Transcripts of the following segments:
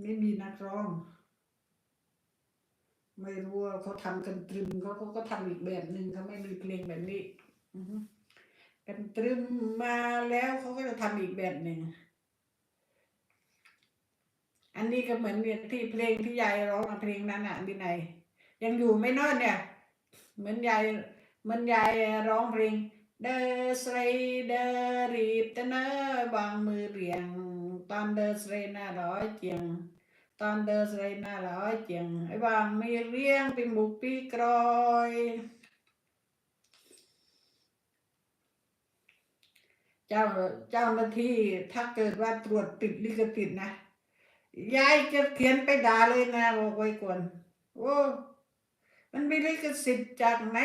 ไม่มีนักร้อง ไม่รู้ว่าเขาทำกันตรึมเขาเขาก็ทำอีกแบบหนึ่งเขาไม่มีเพลงแบบนี้กันตรึมมาแล้วเขาก็จะทำอีกแบบหนึ่งอันนี้ก็เหมือนเนี่ยที่เพลงที่ยายร้องเพลงนั้นอะวินัยยังอยู่ไม่นอนเนี่ย เหมือนยายเหมือนยายร้องเพลงเดอสเรเดอรีบตะเนอบางมือเรียง ตอนเดอสเรหน้าร้อยเจียงตอนเดอสเรหน้าร้อยเจียงไอ้บางมีเรียงปีหมุกปีกรอยเจ้าเจ้าหน้าที่ถ้าเกิดว่าตรวจติดลิขสิทธิ์นะยายจะเขียนไปด่าเลยนะบอกไว้ก่อนโอ้มันมีลิขสิทธิ์จากไหน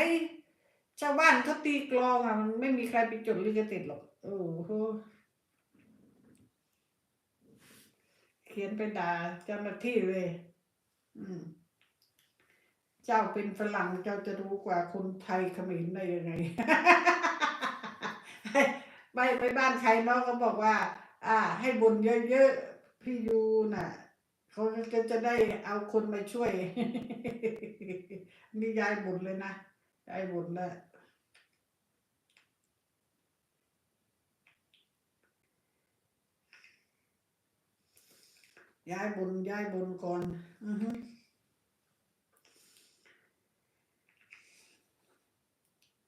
ชาวบ้านเขาตีกลองอะมันไม่มีใครไปจดลิขสิทธิ์หรอกโอ้โห เขียนไปด่าเจ้าหน้าที่เลย อืม เจ้าเป็นฝรั่งเจ้าจะรู้กว่าคนไทยเขมรได้ยังไงไปไปบ้านใครน้องก็บอกว่า อ่า ให้บุญเยอะๆพี่ยูน่ะเขาก็จะได้เอาคนมาช่วยนี่ยายบุญเลยนะยายบุญเลย ยายบุญยายบุญก่อนอือฮึ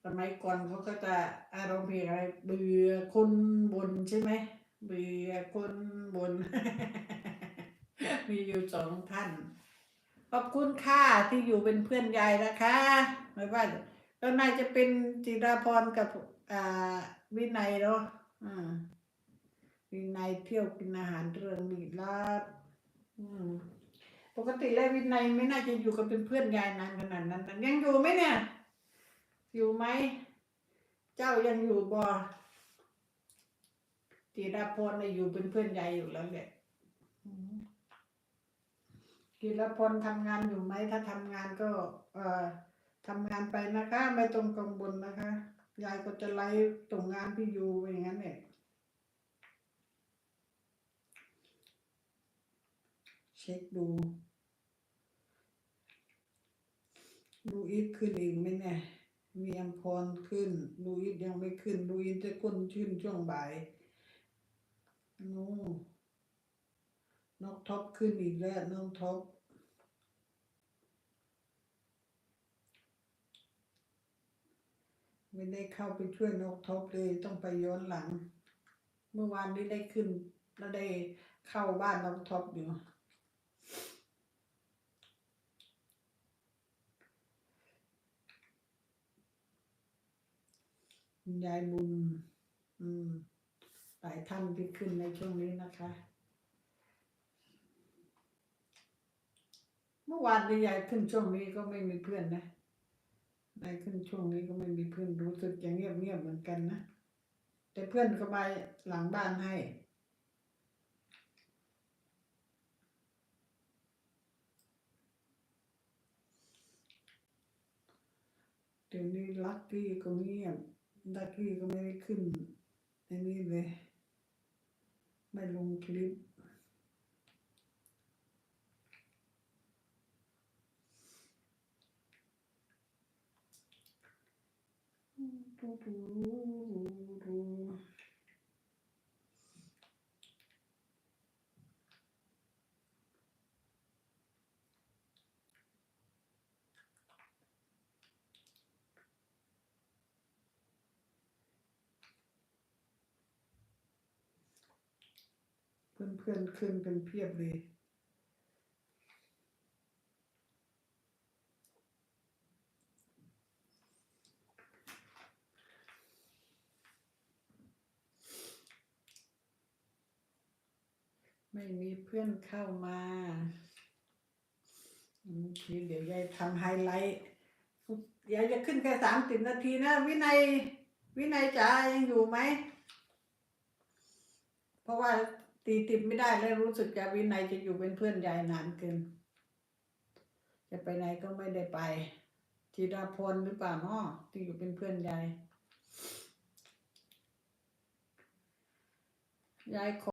สมัยก่อนเขาก็จะอารมณ์เพลงอะไรเบื่อคนบนใช่ไหมเบื่อคนบน มีอยู่สองท่าน ขอบคุณค่ะที่อยู่เป็นเพื่อนยายนะคะไม่ว่าก็น่าจะเป็นจิราพรกับอ่าวินัยเนาะอ่าวินัยเที่ยวกินอาหารเรื่องมีลาบ ปกติแล้ววินัยไม่น่าจะอยู่กับเป็นเพื่อนยายนานขนาดนั้นยังอยู่ไหมเนี่ย อยู่ไหม เจ้ายังอยู่บ่จิราพรน่ะอยู่เป็นเพื่อนยายอยู่แล้วแหละกิรพลทำงานอยู่ไหม ถ้าทำงานก็ เอ่อทำงานไปนะคะ ไม่ต้องกังวลนะคะ ยายก็จะไล่ตรงงานพี่ยูไปอย่างนั้นเนี่ย เช็คดู ดูอีทขึ้นอีกไหมเนี่ย มีอัมพรขึ้น ดูอีทยังไม่ขึ้น ดูอีทจะก้นชื่นช่วงบ่ายโน่นกท็อปขึ้นอีกแล้วน้องท็อปไม่ได้เข้าไปช่วยนกท็อปเลยต้องไปย้อนหลัง เมื่อวานนี้ได้ขึ้นแล้วได้เข้าบ้านนกท็อปอยู่ คุณยายบุญ อืม หลายท่านที่ขึ้นในช่วงนี้นะคะ เมื่อวานที่ยายขึ้นช่วงนี้ก็ไม่มีเพื่อนนะยายขึ้นช่วงนี้ก็ไม่มีเพื่อนรู้สึกอย่างเงียบเงียบเหมือนกันนะ แต่เพื่อนก็มาหลังบ้านให้เดี๋ยวนี้ลักกี้ก็เงียบ ดักกี้ก็ไม่ได้ขึ้นในนี้เลยไม่ลงคลิป ปูปูอน เพื่อนๆขึ้นเป็นเพียบเลยไม่มีเพื่อนเข้ามาโอเคเดี๋ยวยายทำไฮไลท์ยายจะขึ้นแค่สามสิบนาทีนะ วินัย วินัยจ๋ายังอยู่ไหม เพราะว่า ตีติดไม่ได้แล้วรู้สึกจะวินัยจะอยู่เป็นเพื่อนยายนานเกิน จะไปไหนก็ไม่ได้ไปธีราพลหรือเปล่าเนาะที่อยู่เป็นเพื่อนยายยายขอ